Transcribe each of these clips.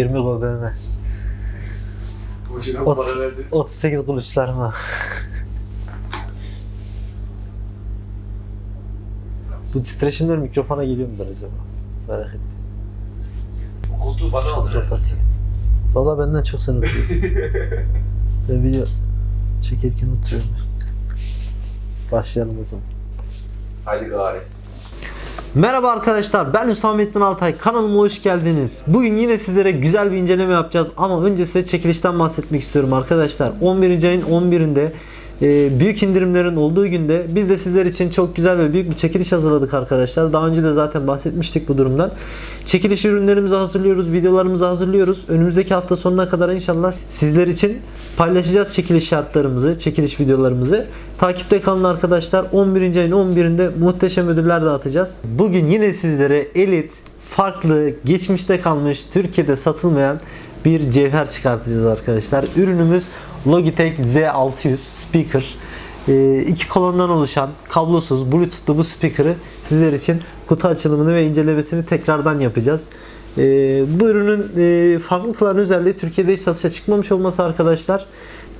20 GBM. Boşuna Ot- para verdi. 38 kuruşlarıma. Bu titreşimler mikrofona geliyor mudur acaba? Merak ettim. O koltuğu bana aldı. Kapatayım. Valla benden çok sen oturuyorsun. ben video çekerken oturuyorum. Başlayalım o zaman. Haydi gari. Merhaba arkadaşlar ben Hüsamettin Altay kanalıma hoş geldiniz. Bugün yine sizlere güzel bir inceleme yapacağız ama önce size çekilişten bahsetmek istiyorum arkadaşlar. 11. ayın 11'inde e, büyük indirimlerin olduğu günde biz de sizler için çok güzel ve büyük bir çekiliş hazırladık arkadaşlar. Daha önce de zaten bahsetmiştik bu durumdan. Çekiliş ürünlerimizi hazırlıyoruz, videolarımızı hazırlıyoruz. Önümüzdeki hafta sonuna kadar inşallah sizler için paylaşacağız çekiliş şartlarımızı, çekiliş videolarımızı. Takipte kalın arkadaşlar. 11. ayın 11'inde muhteşem ödüller dağıtacağız. Bugün yine sizlere elit, farklı, geçmişte kalmış, Türkiye'de satılmayan bir cevher çıkartacağız arkadaşlar. Ürünümüz Logitech Z600 speaker. Ee, iki kolondan oluşan kablosuz bluetoothlu bu speaker'ı sizler için kutu açılımını ve incelemesini tekrardan yapacağız. Ee, bu ürünün e, farklı kılan özelliği Türkiye'de hiç satışa çıkmamış olması arkadaşlar.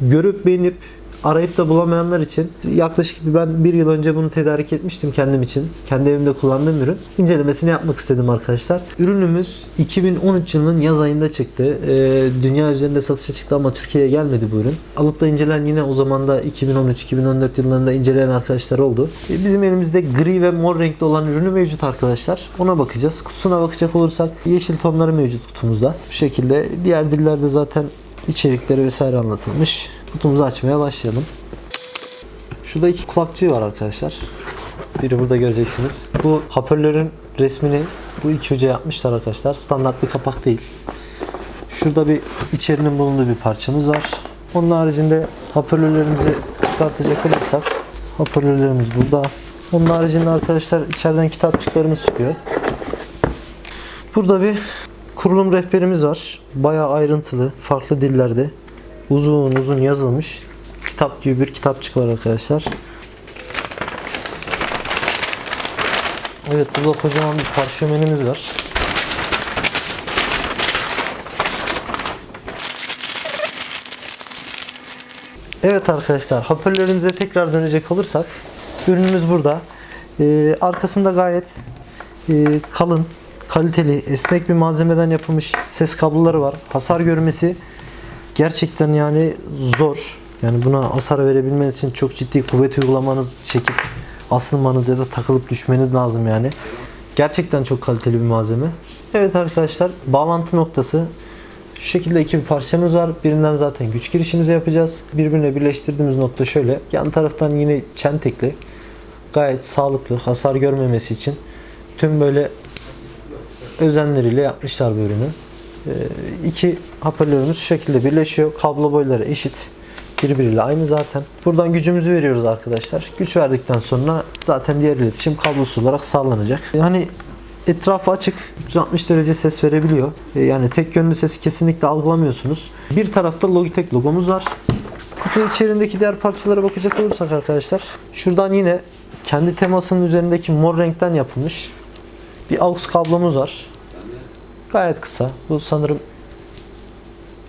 Görüp beğenip arayıp da bulamayanlar için yaklaşık bir ben bir yıl önce bunu tedarik etmiştim kendim için. Kendi evimde kullandığım ürün. İncelemesini yapmak istedim arkadaşlar. Ürünümüz 2013 yılının yaz ayında çıktı. Ee, dünya üzerinde satışa çıktı ama Türkiye'ye gelmedi bu ürün. Alıp da incelen yine o zaman da 2013-2014 yıllarında inceleyen arkadaşlar oldu. Ee, Bizim elimizde gri ve mor renkli olan ürünü mevcut arkadaşlar. Ona bakacağız. Kutusuna bakacak olursak yeşil tonları mevcut kutumuzda. Bu şekilde diğer dillerde zaten içerikleri vesaire anlatılmış. Kutumuzu açmaya başlayalım. Şurada iki kulakçığı var arkadaşlar. Biri burada göreceksiniz. Bu hoparlörün resmini bu iki uca yapmışlar arkadaşlar. Standart bir kapak değil. Şurada bir içerinin bulunduğu bir parçamız var. Onun haricinde hoparlörlerimizi çıkartacak olursak hoparlörlerimiz burada. Onun haricinde arkadaşlar içeriden kitapçıklarımız çıkıyor. Burada bir kurulum rehberimiz var. Bayağı ayrıntılı, farklı dillerde uzun uzun yazılmış kitap gibi bir kitapçık var arkadaşlar. Evet burada kocaman bir parşömenimiz var. Evet arkadaşlar hoparlörümüze tekrar dönecek olursak ürünümüz burada. Ee, arkasında gayet e, kalın, kaliteli, esnek bir malzemeden yapılmış ses kabloları var. Hasar görmesi gerçekten yani zor. Yani buna hasar verebilmeniz için çok ciddi kuvvet uygulamanız, çekip asılmanız ya da takılıp düşmeniz lazım yani. Gerçekten çok kaliteli bir malzeme. Evet arkadaşlar bağlantı noktası şu şekilde iki bir parçamız var. Birinden zaten güç girişimizi yapacağız. Birbirine birleştirdiğimiz nokta şöyle. Yan taraftan yine çentekli. Gayet sağlıklı, hasar görmemesi için tüm böyle özenleriyle yapmışlar bu ürünü. Ee, iki hoparlörümüz şu şekilde birleşiyor. Kablo boyları eşit. Birbiriyle aynı zaten. Buradan gücümüzü veriyoruz arkadaşlar. Güç verdikten sonra zaten diğer iletişim kablosu olarak sağlanacak. Yani etrafı açık. 360 derece ses verebiliyor. Ee, Yani tek yönlü sesi kesinlikle algılamıyorsunuz. Bir tarafta Logitech logomuz var. Kutu içerisindeki diğer parçalara bakacak olursak arkadaşlar. Şuradan yine kendi temasının üzerindeki mor renkten yapılmış bir aux kablomuz var. Gayet kısa. Bu sanırım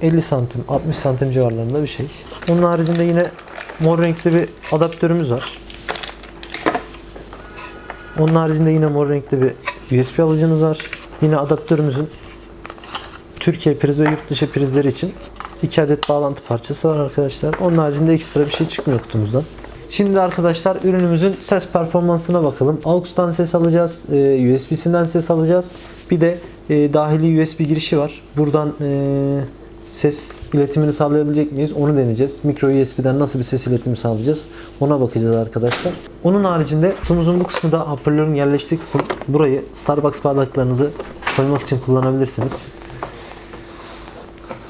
50 santim, 60 santim civarlarında bir şey. Onun haricinde yine mor renkli bir adaptörümüz var. Onun haricinde yine mor renkli bir USB alıcımız var. Yine adaptörümüzün Türkiye priz ve yurt dışı prizleri için 2 adet bağlantı parçası var arkadaşlar. Onun haricinde ekstra bir şey çıkmıyor kutumuzdan. Şimdi arkadaşlar ürünümüzün ses performansına bakalım. AUX'tan ses alacağız, e, USB'sinden ses alacağız. Bir de e, dahili USB girişi var. Buradan e, ses iletimini sağlayabilecek miyiz? Onu deneyeceğiz. Micro USB'den nasıl bir ses iletimi sağlayacağız? Ona bakacağız arkadaşlar. Onun haricinde kutumuzun bu kısmı da hoparlörün yerleştiği kısım. Burayı Starbucks bardaklarınızı koymak için kullanabilirsiniz.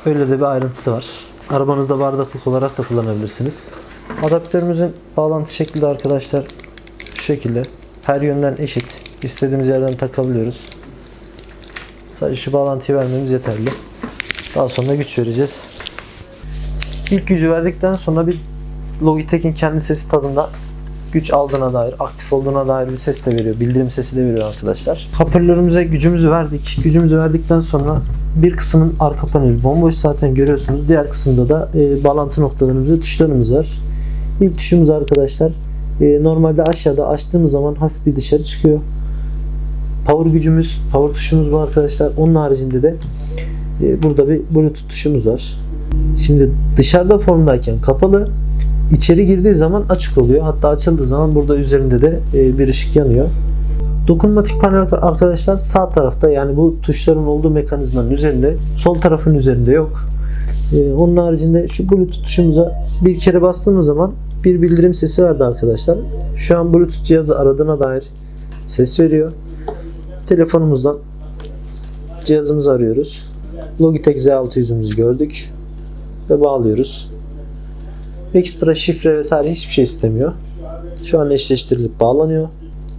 Öyle de bir ayrıntısı var. Arabanızda bardaklık olarak da kullanabilirsiniz. Adaptörümüzün bağlantı şekli de arkadaşlar şu şekilde. Her yönden eşit. İstediğimiz yerden takabiliyoruz. Sadece şu bağlantıyı vermemiz yeterli. Daha sonra güç vereceğiz. İlk gücü verdikten sonra bir Logitech'in kendi sesi tadında güç aldığına dair, aktif olduğuna dair bir ses de veriyor. Bildirim sesi de veriyor arkadaşlar. Hoparlörümüze gücümüzü verdik. Gücümüzü verdikten sonra bir kısmın arka paneli bomboş zaten görüyorsunuz. Diğer kısımda da e, bağlantı noktalarımız ve tuşlarımız var. İlk tuşumuz arkadaşlar e, normalde aşağıda açtığımız zaman hafif bir dışarı çıkıyor. Power gücümüz, power tuşumuz bu arkadaşlar. Onun haricinde de e, burada bir bluetooth tuşumuz var. Şimdi dışarıda formdayken kapalı, içeri girdiği zaman açık oluyor. Hatta açıldığı zaman burada üzerinde de e, bir ışık yanıyor. Dokunmatik panel arkadaşlar sağ tarafta yani bu tuşların olduğu mekanizmanın üzerinde, sol tarafın üzerinde yok. E, onun haricinde şu bluetooth tuşumuza bir kere bastığımız zaman bir bildirim sesi verdi arkadaşlar. Şu an bluetooth cihazı aradığına dair ses veriyor. Telefonumuzdan cihazımızı arıyoruz. Logitech Z600'ümüzü gördük ve bağlıyoruz. Ekstra şifre vesaire hiçbir şey istemiyor. Şu an eşleştirilip bağlanıyor.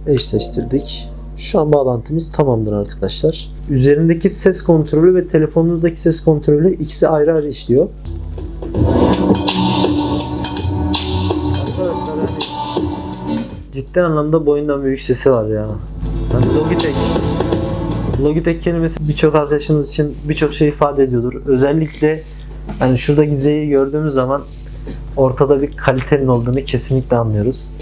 Eşleştirdik. Şu an bağlantımız tamamdır arkadaşlar. Üzerindeki ses kontrolü ve telefonunuzdaki ses kontrolü ikisi ayrı ayrı işliyor. Ciddi anlamda boyundan büyük sesi var ya. Yani Logitech Logitech kelimesi birçok arkadaşımız için birçok şey ifade ediyordur. Özellikle yani şuradaki Z'yi gördüğümüz zaman ortada bir kalitenin olduğunu kesinlikle anlıyoruz.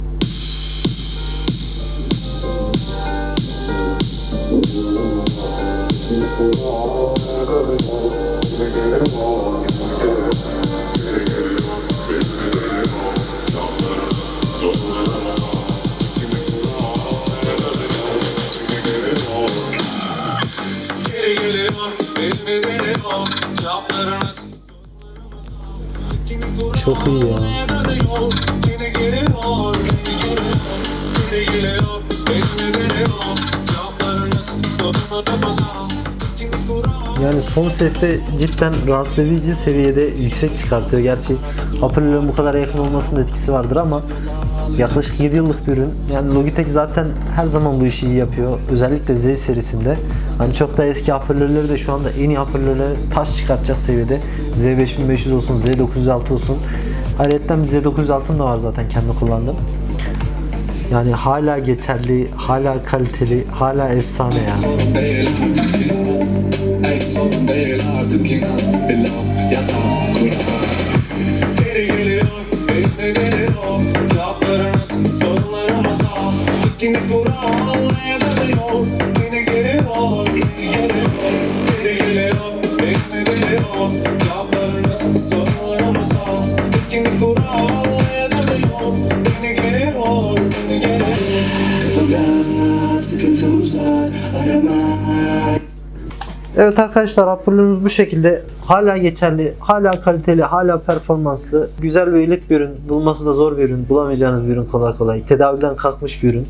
Tapasam Şimdi kural Yani son seste cidden rahatsız edici seviyede yüksek çıkartıyor. Gerçi hoparlörün bu kadar yakın olmasının etkisi vardır ama yaklaşık 7 yıllık bir ürün. Yani Logitech zaten her zaman bu işi iyi yapıyor. Özellikle Z serisinde. Hani çok da eski hoparlörleri de şu anda en iyi hoparlörleri taş çıkartacak seviyede. Z5500 olsun, Z906 olsun. Ayrıca bir Z906'm da var zaten kendi kullandığım. Yani hala geçerli, hala kaliteli, hala efsane yani. Yine kural dayanıyor Yine geliyor, yine geliyor Geri geliyor, elime geliyor Evet arkadaşlar hoparlörünüz bu şekilde hala geçerli, hala kaliteli, hala performanslı, güzel ve elit bir ürün, bulması da zor bir ürün, bulamayacağınız bir ürün kolay kolay, tedaviden kalkmış bir ürün.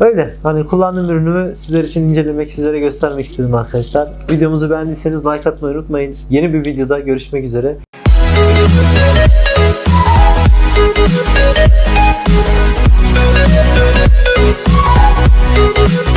Öyle. Hani kullandığım ürünümü sizler için incelemek, sizlere göstermek istedim arkadaşlar. Videomuzu beğendiyseniz like atmayı unutmayın. Yeni bir videoda görüşmek üzere. We'll be right back.